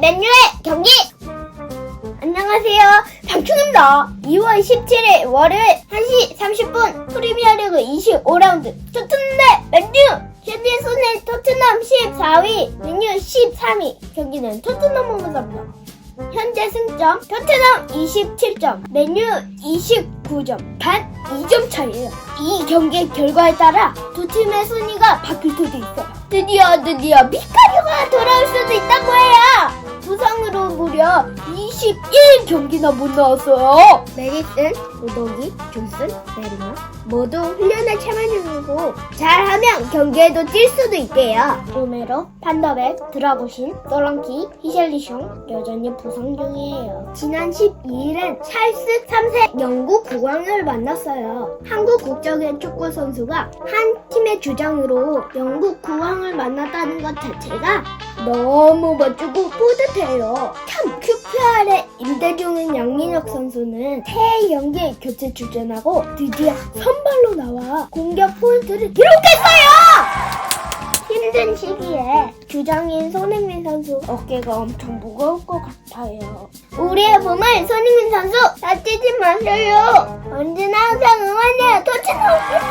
맨유의 경기! 안녕하세요. 방충입니다. 2월 17일 월요일 1시 30분 프리미어리그 25라운드 토트넘 대 맨유! 현재 손에 토트넘 14위, 맨유 13위. 경기는 토트넘 응원합니다. 현재 승점 토트넘 27점, 맨유 29점, 단 2점 차이에요. 이 경기 결과에 따라 두 팀의 순위가 바뀔 수도 있어요. 드디어 드디어 미카리가 돌아올 수도 21경기나 못 나왔어요. 메리슨, 오덕이, 존슨, 메리너 모두 훈련에 참여 중이고 잘하면 경기에도 뛸 수도 있대요. 로메로, 판더백, 드라고신, 노랑키, 히샬리숑 여전히 부상 중이에요. 지난 12일엔 찰스 3세 영국 국왕을 만났어요. 한국 국적의 축구 선수가 한 팀의 주장으로 영국 국왕을 만났다는 것 자체가 너무 멋지고 뿌듯해요. 참 중인 양민혁 선수는 새 연기에 교체 출전하고 드디어 선발로 나와 공격 포인트를 기록했어요! 힘든 시기에 주장인 손흥민 선수 어깨가 엄청 무거울 것 같아요. 우리의 봄을 손흥민 선수 다치지 마세요. 언제나 항상 응원해요. 토치넘